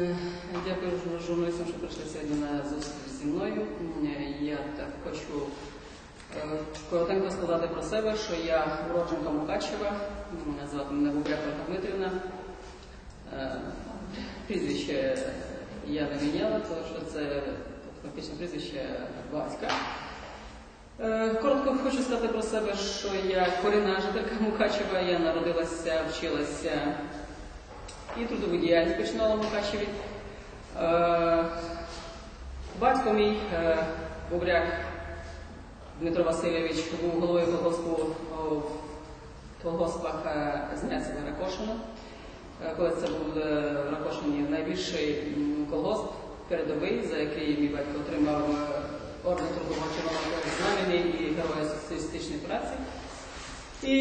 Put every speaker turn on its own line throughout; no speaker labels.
Е, Дякую журналістам, що прийшли сьогодні на зустріч зі мною. Е, Я так хочу е, коротенько сказати про себе, що я уродженка Мукачева, мене звати мене Бубряк Ольга Дмитрівна. Е, Прізвище я не міняла, тому що це фактично прізвище батька. Е, Коротко хочу сказати про себе, що я корінна жителька Мукачева, я народилася, вчилася і трудову діяльність починала в Мукачеві. Е, Батько мій е, Бобряк Дмитро Васильович був головою колгоспу в колгоспах е, Зняцева Ракошина. Коли це був в Ракошині найбільший колгосп передовий, за який мій батько отримав орден трудового чиновника знамені і Героя соціалістичної праці. І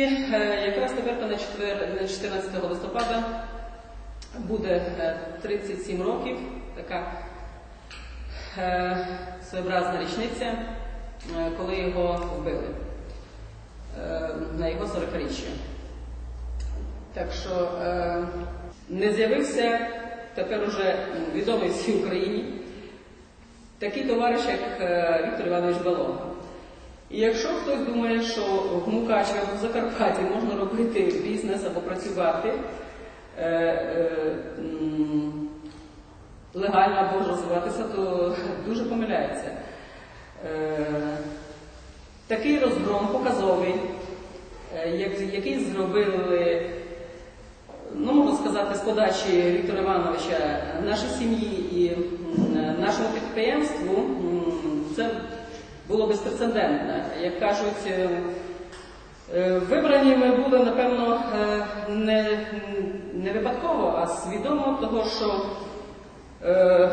якраз тепер на 14 листопада буде е, 37 років, така е, своєобразна річниця, е, коли його вбили е, на його 40-річчя. Так що не з'явився тепер уже відомий всій Україні такий товариш, як Віктор Іванович Балога. І якщо хтось думає, що в Мукачеві або в Закарпатті можна робити бізнес або працювати е, е, легально або розвиватися, то дуже помиляється. Е, такий розгром показовий, який зробили, ну можна сказати, з подачі Віктора Івановича нашій сім'ї і нашому підприємству, це було безпрецедентно. Як кажуть, вибрані ми були, напевно, е, не, не випадково, а свідомо того, що е,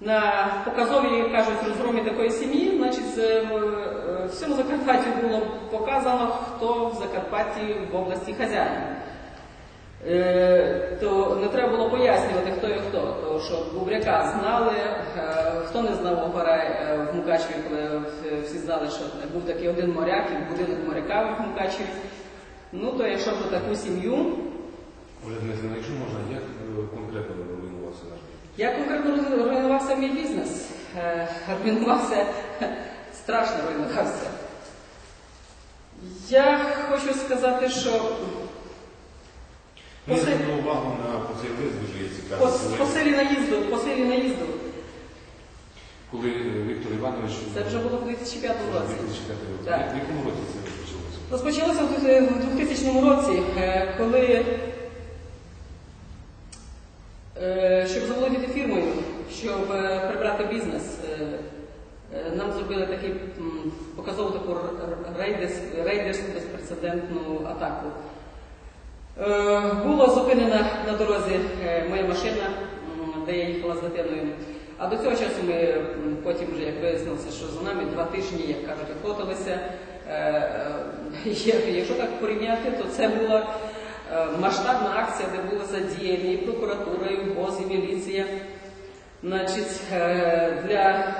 на показовій, кажуть, розгромі такої сім'ї, значить, в е, всьому Закарпатті було показано, хто в Закарпатті в області хазяїн. Е, то не треба було пояснювати, хто і хто, тому що Бубряка знали, е, хто не знав Огарай е, в Мукачеві, коли всі знали, що був такий один моряк і будинок моряка в Мукачеві. Ну то якщо про таку сім'ю,
Оля Дмитрівна, якщо можна, як конкретно руйнувався наш бізнес?
як конкретно руйнувався мій бізнес? Руйнувався, страшно руйнувався. Я хочу сказати, що
Ми
Поси-
звернули увагу на цей лист дуже є цікавий.
по
Коли,
силі наїзду, по силі наїзду,
коли е, Віктор Іванович
це вже було в 2005 році.
2005 році.
Так.
В якому році це розпочалося?
Розпочалося в двох- в 2000 році, е, коли, е, щоб заволодіти фірмою, щоб е, прибрати бізнес, е, е, нам зробили таку показову таку р- р- рейдерс- рейдерську безпрецедентну атаку. Е, Була зупинена на дорозі е, моя машина, де я їхала з дитиною. А до цього часу ми потім вже як вияснилося, що за нами два тижні, як кажуть, охотилися. Е, Якщо так порівняти, то це була масштабна акція, де були задіяні і прокуратура, і ВОЗ, і міліція. Значить, для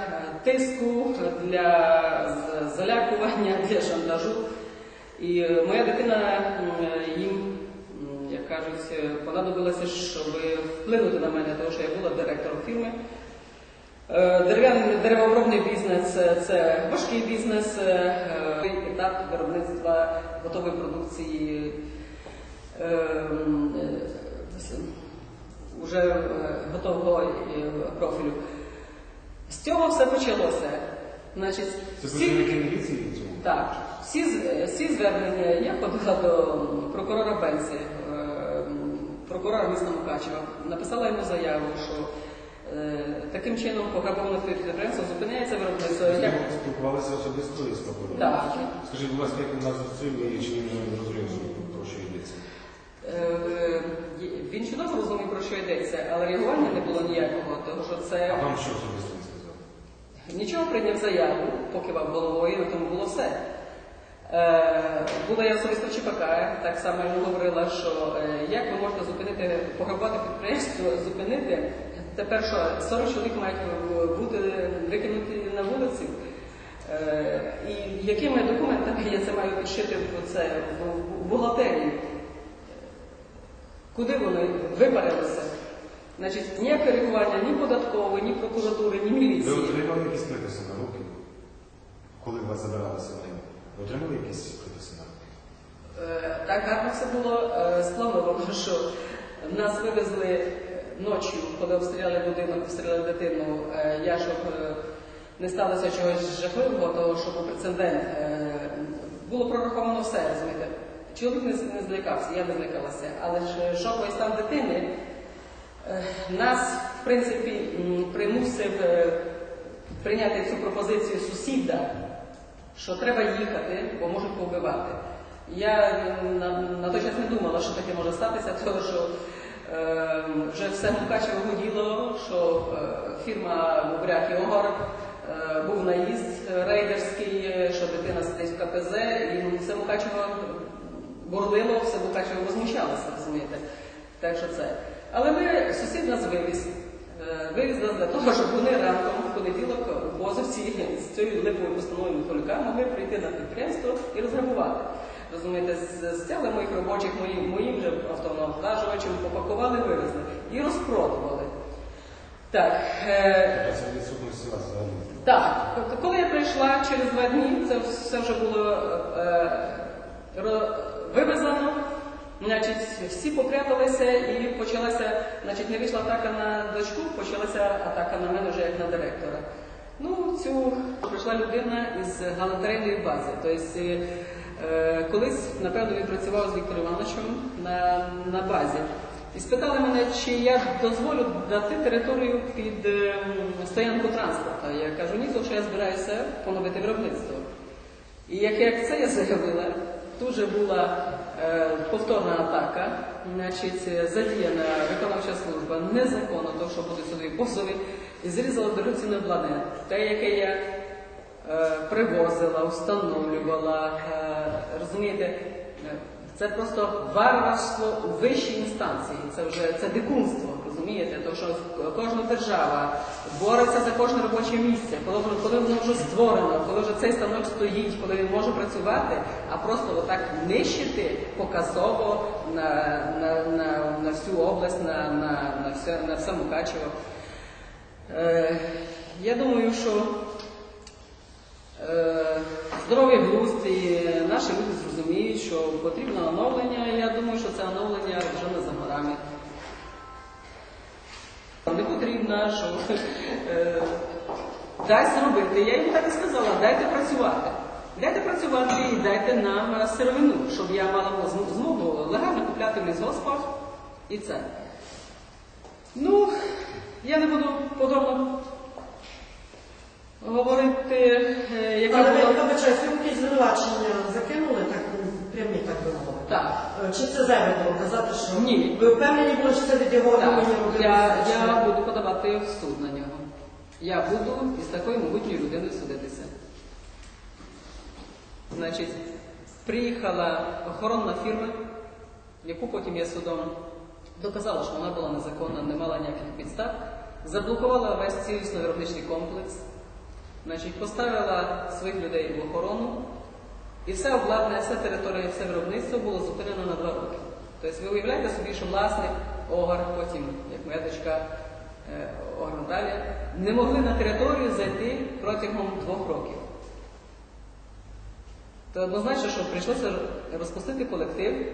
тиску, для залякування, для шантажу. І моя дитина їм, кажуть, е, понадобилося, щоб вплинути на мене, тому що я була директором фірми. Е, Дерев'яний деревообробний бізнес це важкий бізнес, е, етап виробництва готової продукції. е, м, е, с- Уже е, готового профілю. З цього все почалося. Значить,
Це
всі-
міліції
так, всі, всі звернення я ходила до прокурора м, прокурора міста Мукачева, написала йому заяву, що е, таким чином пограбоване підприємство зупиняється виробництво.
Ви
Як...
спілкувалися особисто із прокурором?
Так.
Скажіть, будь ласка, як він нас зустрів і чи він розумів, про що йдеться?
Е, Він чудово розумів, про що йдеться, але реагування не було ніякого, тому що це.
А вам що особисто він сказав?
нічого прийняв заяву, покивав головою, на тому було все. Е, була я особисто в ЧПК, так само йому говорила, що е, як ви можете зупинити, пограбувати підприємство, зупинити. Тепер що 40 чоловік мають бути викинуті на вулицю. Е, і якими документами я це маю підшити в це в, в бухгалтерії? Куди вони випарилися? Значить, ніяке реагування ні податкової, ні прокуратури, ні
Ви отримали якісь приписи на руки, коли вас забирали сьогодні? Отримали якісь?
Е, Так гарно все було е, сплановано, що нас вивезли е, ночі, коли обстріляли будинок, обстріляли дитину. е, Я щоб не сталося чогось жахливого, того що був прецедент. Було прораховано все, розумієте. Чоловік не, злякався, я не злякалася. Але ж шоковий стан дитини нас, в принципі, примусив прийняти цю пропозицію сусіда, що треба їхати, бо можуть побивати. Я на, на той час не думала, що таке може статися, тому що е, вже все Мукачево гуділо, що е, фірма Буряк і Огор е, був наїзд рейдерський, що дитина сидить в КПЗ, і все Мукачево бурлило, все Мукачево возмущалося, розумієте. Так що це. Але ми, сусід нас вивіз. Е, нас для того, щоб вони ранком в понеділок у Бозовці з цією липовою постановою Миколюка могли прийти на підприємство і розграбувати. Розумієте, з- зняли моїх робочих, мої, моїм же автонавантажувачем, попакували, вивезли і розпродували. Так, е, так, тобто, коли я прийшла через два дні, це все вже було е, вивезено. Значить, всі попряталися і почалася, значить, не вийшла атака на дочку, почалася атака на мене вже як на директора. Ну, цю прийшла людина із галантерейної бази. Тобто, е, колись, напевно, він працював з Віктором Івановичем на, на базі. І спитали мене, чи я дозволю дати територію під е, стоянку транспорту. Я кажу, ні, тому що я збираюся поновити виробництво. І як це я заявила, тут же була е, повторна атака, значить, задіяна виконавча служба незаконно, тому що були сюди позови, і зрізала дорогоцінне обладнання. Те, яке я е, привозила, встановлювала, е, розумієте, е, це просто варварство у вищій інстанції. Це вже це дикунство, розумієте? Тому що кожна держава бореться за кожне робоче місце, коли, коли воно вже створено, коли вже цей станок стоїть, коли він може працювати, а просто отак нищити показово на, на, на, на всю область, на, на, на, все, на все Мукачево. Е, я думаю, що е, здоровий глузд і наші люди зрозуміють, що потрібно оновлення. і Я думаю, що це оновлення вже не за горами. Що е, дай зробити. Я їм так і сказала, дайте працювати. Дайте працювати і дайте нам е, сировину, щоб я мала змогу легально купляти в лісгоспах і це. Ну, я не буду подробно говорити, е, яка
Але
була.
вибачайте, ви звинувачення закинули, так прямі, так би.
Так.
Е, Чи це було казати, що
Ні.
ви впевнені були, що це від його
Так,
імені робили?
я, я буду подавати в суд на нього. Я буду із такою могутньою людиною судитися. Значить, приїхала охоронна фірма, яку потім я судом доказала, що вона була незаконна, не мала ніяких підстав, заблокувала весь цілісно виробничий комплекс, значить, поставила своїх людей в охорону, і все обладнання, вся територія, все виробництво було зупинено на два роки. Тобто ви уявляєте собі, що власник Огар, потім, як моя дочка е, Огар Наталія, не могли на територію зайти протягом двох років. То однозначно, що прийшлося розпустити колектив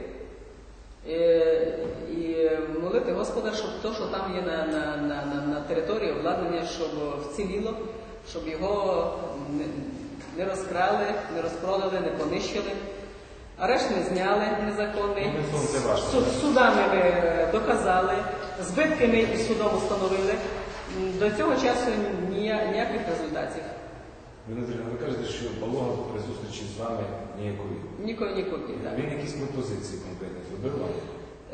е, і молити Господа, щоб то, що там є на, на, на, на, території обладнання, щоб вціліло, щоб його не, не розкрали, не розпродали, не понищили. Арешт ми зняли незаконний.
Ну.
Суд, судами ми е, доказали, збитки ми і судом встановили. До цього часу ніяких результатів.
Ви, ви кажете, що Павлога при зустрічі з вами ніякої.
Нікої ні копії. Так.
Він якісь пропозиції конкретні зробив вам?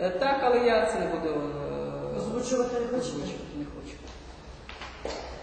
Е, так, але я це не буду е,
Озвучувати